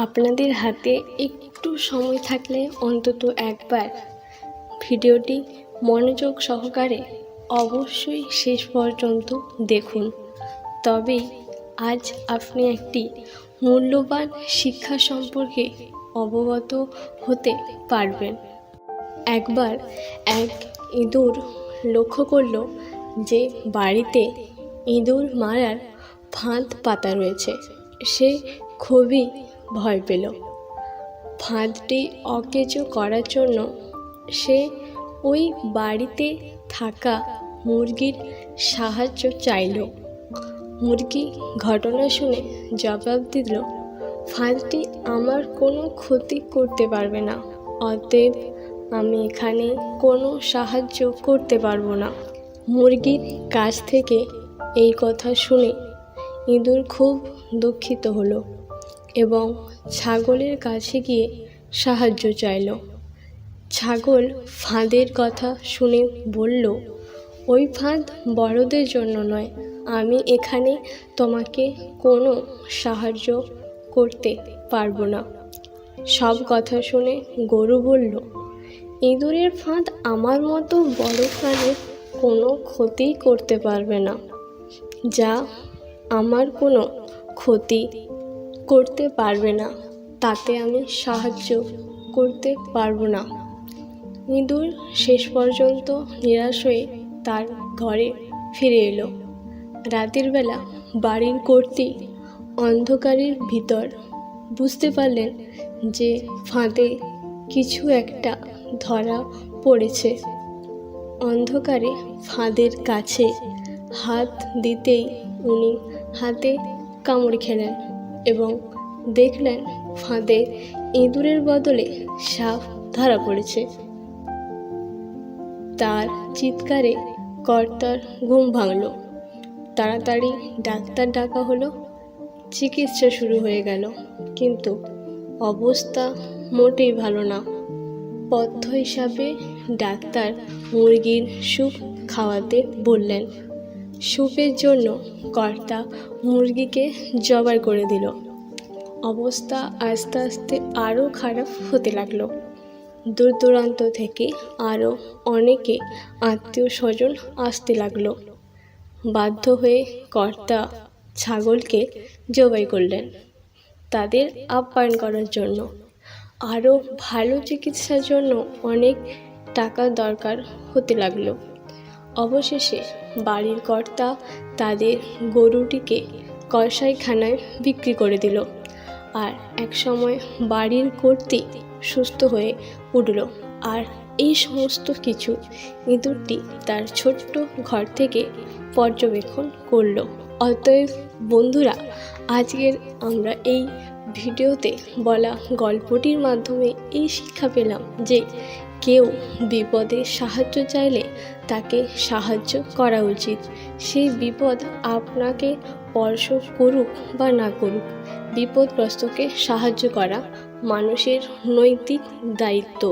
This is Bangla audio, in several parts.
আপনাদের হাতে একটু সময় থাকলে অন্তত একবার ভিডিওটি মনোযোগ সহকারে অবশ্যই শেষ পর্যন্ত দেখুন। তবেই আজ আপনি একটি মূল্যবান শিক্ষা সম্পর্কে অবগত হতে পারবেন। একবার এক ইঁদুর লক্ষ্য করল যে বাড়িতে ইঁদুর মারার ফাঁদ পাতা রয়েছে। সে খুবই ভয় পেল। ফাঁদটি অকেজো করার জন্য সে ওই বাড়িতে থাকা মুরগির সাহায্য চাইল। মুরগি ঘটনা শুনে জবাব দিল, ফাঁদটি আমার কোনো ক্ষতি করতে পারবে না। অতএব আমি এখানে কোনো সাহায্য করতে পারব না। মুরগির কাছ থেকে এই কথা শুনে ইঁদুর খুব দুঃখিত হলো। এবং ছাগলের কাছে গিয়ে সাহায্য চাইল। ছাগল ফাঁদের কথা শুনে বলল, ওই ফাঁদ বড়দের জন্য নয়। আমি এখানে তোমাকে কোনো সাহায্য করতে পারব না সব কথা শুনে গরু বলল, ইঁদুরের ফাঁদ আমার মতো বড় প্রাণীর কোনো ক্ষতিই করতে পারবে না। যা আমার কোনো ক্ষতি করতে পারবে না, তাতে আমি সাহায্য করতে পারব না। ইঁদুর শেষ পর্যন্ত নিরাশ হয়ে তার ঘরে ফিরে এলো। রাতের বেলা বাড়ির কর্তি অন্ধকারের ভিতর বুঝতে পারলেন যে ফাঁদে কিছু একটা ধরা পড়েছে। অন্ধকারে ফাঁদের কাছে হাত দিতেই উনি হাতে কামড় খেলেন। এবং দেখলেন ফাঁদে ইঁদুরের বদলে সাপ ধরা পড়েছে। তার চিৎকারে কর্তার ঘুম ভাঙল। তাড়াতাড়ি ডাক্তার ডাকা হলো। চিকিৎসা শুরু হয়ে গেল। কিন্তু অবস্থা মোটেই ভালো না। পথ্য হিসাবে ডাক্তার মুরগির স্যুপ খাওয়াতে বললেন স্যুপের জন্য কর্তা মুরগিকে জবাই করে দিল। অবস্থা আস্তে আস্তে আরও খারাপ হতে লাগল। দূর দূরান্ত থেকে আরও অনেকে আত্মীয় স্বজন আসতে লাগল। বাধ্য হয়ে কর্তা ছাগলকে জবাই করলেন। তাদের আপ্যায়ন করার জন্য। আরও ভালো চিকিৎসার জন্য অনেক টাকা দরকার হতে লাগল। অবশেষে বাড়ির কর্তা তাদের গরুটিকে কষাইখানায় বিক্রি করে দিল আর এক সময় বাড়ির কর্তৃ সুস্থ হয়ে উঠল। আর এই সমস্ত কিছু ইঁদুরটি তার ছোট্ট ঘর থেকে পর্যবেক্ষণ করল। অতএব বন্ধুরা, আজকের আমরা এই ভিডিওতে বলা গল্পটির মাধ্যমে এই শিক্ষা পেলাম যে কেউ বিপদে সাহায্য চাইলে তাকে সাহায্য করা উচিত। সেই বিপদ আপনাকে স্পর্শ করুক বা না করুক, বিপদগ্রস্তকে সাহায্য করা মানুষের নৈতিক দায়িত্ব।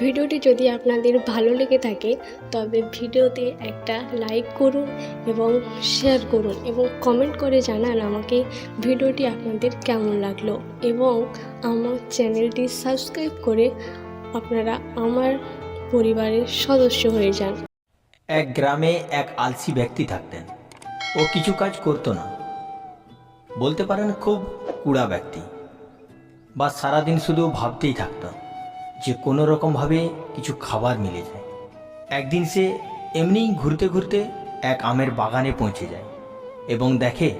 ভিডিওটি যদি আপনাদের ভালো লেগে থাকে, তবে ভিডিওতে একটা লাইক করুন এবং শেয়ার করুন এবং কমেন্ট করে জানান আমাকে ভিডিওটি আপনাদের কেমন লাগল এবং আমার চ্যানেলটি সাবস্ক্রাইব করে আপনারা আমার পরিবারের সদস্য হয়ে যান। এক গ্রামে এক আলসি ব্যক্তি থাকতেন। ও কিছু কাজ করতো না। বলতে পারেন খুব কুড়া ব্যক্তি। বা সারাদিন শুধু ভাবতেই থাকত যে কোনো রকমভাবে কিছু খাবার মিলে যায়। একদিন সে এমনিই ঘুরতে ঘুরতে এক আমের বাগানে পৌঁছে যায় এবং দেখে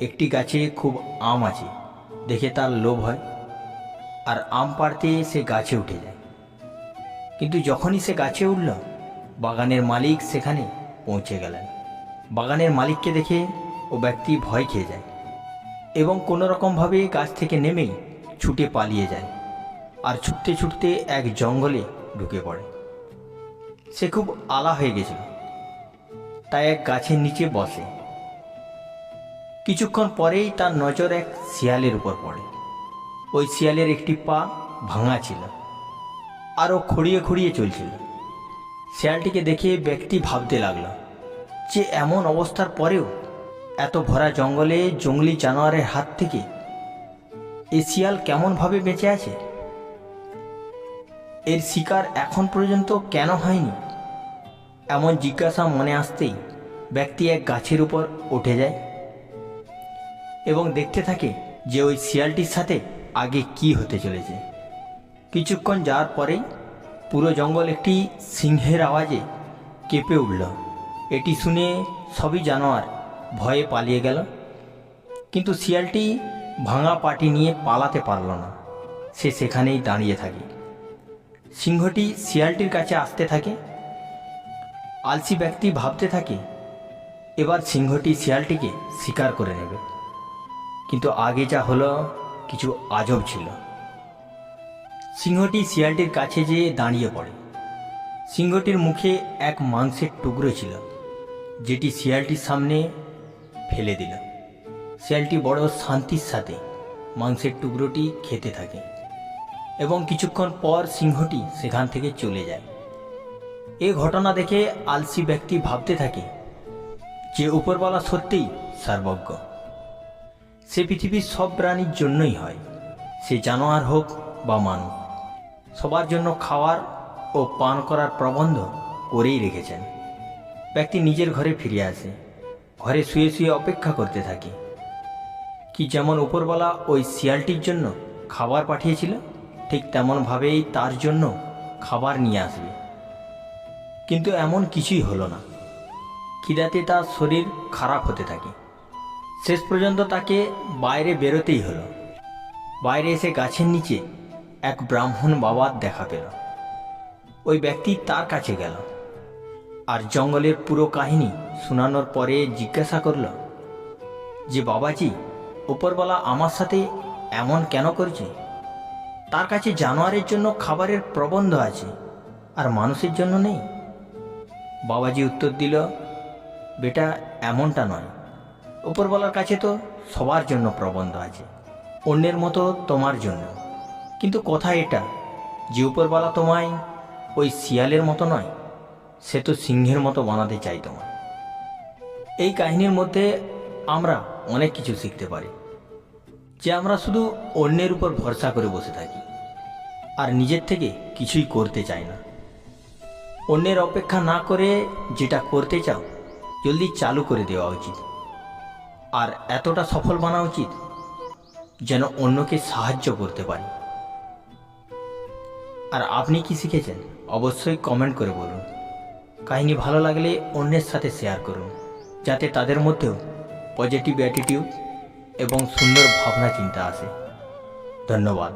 একটি গাছে খুব আম আছে। দেখে তার লোভ হয়। আর আম পাড়তে সে গাছে উঠে যায়। কিন্তু যখনই সে গাছে উঠল, বাগানের মালিক সেখানে পৌঁছে গেলেন। বাগানের মালিককে দেখে ও ব্যক্তি ভয় খেয়ে যায় এবং কোনো রকমভাবে গাছ থেকে নেমেই ছুটে পালিয়ে যায় আর ছুটতে ছুটতে এক জঙ্গলে ঢুকে পড়ে। সে খুব আলা হয়ে গেছিল। তাই এক গাছের নিচে বসে। কিছুক্ষণ পরেই তার নজর এক শিয়ালের উপর পড়ে। ওই শিয়ালের একটি পা ভাঙা ছিল। আরও খুঁড়িয়ে খুঁড়িয়ে চলছিল। শিয়ালটিকে দেখে ব্যক্তি ভাবতে লাগল, যে এমন অবস্থার পরেও এত ভরা জঙ্গলে জঙ্গলি জানোয়ারের হাত থেকে এ শিয়াল কেমনভাবে বেঁচে আছে? এর শিকার এখন পর্যন্ত কেন হয়নি? এমন জিজ্ঞাসা মনে আসতেই ব্যক্তি এক গাছের উপর উঠে যায় এবং দেখতে থাকে যে ওই শিয়ালটির সাথে আগে কি হতে চলেছে। কিছুক্ষণ যাওয়ার পরেই পুরো জঙ্গল একটি সিংহের আওয়াজে কেঁপে উঠল। এটি শুনে সবই জানোয়ার ভয়ে পালিয়ে গেল। কিন্তু শিয়ালটি ভাঙা পাটি নিয়ে পালাতে পারল না। সে সেখানেই দাঁড়িয়ে থাকে। সিংহটি শিয়ালটির কাছে আসতে থাকে। আলসি ব্যক্তি ভাবতে থাকে, এবার সিংহটি শিয়ালটিকে শিকার করে নেবে। কিন্তু আগে যা হলো, কিছু আজব ছিল। সিংহটি শিয়ালটির কাছে যেয়ে দাঁড়িয়ে পড়ে। সিংহটির মুখে এক মাংসের টুকরো ছিল, যেটি শিয়ালটির সামনে ফেলে দিল। শিয়ালটি বড় শান্তির সাথে মাংসের টুকরোটি খেতে থাকে এবং কিছুক্ষণ পর সিংহটি সেখান থেকে চলে যায়। এ ঘটনা দেখে আলসি ব্যক্তি ভাবতে থাকে যে উপরওয়ালা সত্যিই সর্বজ্ঞ। সে পৃথিবীর সব প্রাণীর জন্যই হয়, সে জানোয়ার হোক বা মানব সবার জন্য খাওয়ার ও পান করার প্রবন্ধ করেই রেখেছেন। ব্যক্তি নিজের ঘরে ফিরে আসে, ঘরে শুয়ে শুয়ে অপেক্ষা করতে থাকে। কি যেমন উপরওয়ালা ওই শিয়ালটির জন্য খাবার পাঠিয়েছিল, ঠিক তেমনভাবেই তার জন্য খাবার নিয়ে আসবে। কিন্তু এমন কিছুই হলো না। খিদাতে তার শরীর খারাপ হতে থাকে। শেষ পর্যন্ত তাকে বাইরে বেরোতেই হলো। বাইরে এসে গাছের নিচে এক ব্রাহ্মণ বাবার দেখা পেল। ওই ব্যক্তি তার কাছে গেল আর জঙ্গলের পুরো কাহিনী শোনানোর পরে জিজ্ঞাসা করল, যে বাবাজি উপরওয়ালা আমার সাথে এমন কেন করছে? তার কাছে জানোয়ারের জন্য খাবারের প্রবন্ধ আছে আর মানুষের জন্য নেই? বাবাজি উত্তর দিল, বেটা, এমনটা নয়। উপরওয়ালার কাছে তো সবার জন্য প্রবন্ধ আছে, অন্যের মতো তোমার জন্য। কিন্তু কথা এটা যে উপরওয়ালা তোমায় ওই শিয়ালের মতো নয়, সে তো সিংহের মতো বানাতে চাই তোমায়। এই কাহিনীর মধ্যে আমরা অনেক কিছু শিখতে পারি, যে আমরা শুধু অন্যের উপর ভরসা করে বসে থাকি আর নিজের থেকে কিছুই করতে চাই না। অন্যের অপেক্ষা না করে যেটা করতে চাও, জলদি চালু করে দেওয়া উচিত। আর এতটা সফল বানা উচিত যেন অন্যকে সাহায্য করতে পারি। আর আপনি কি শিখেছেন? অবশ্যই কমেন্ট করে বলুন। কাহিনী ভালো লাগলে অন্যের সাথে শেয়ার করুন, যাতে তাদের মধ্যেও পজিটিভ অ্যাটিটিউড এবং সুন্দর ভাবনা চিন্তা আসে। ধন্যবাদ।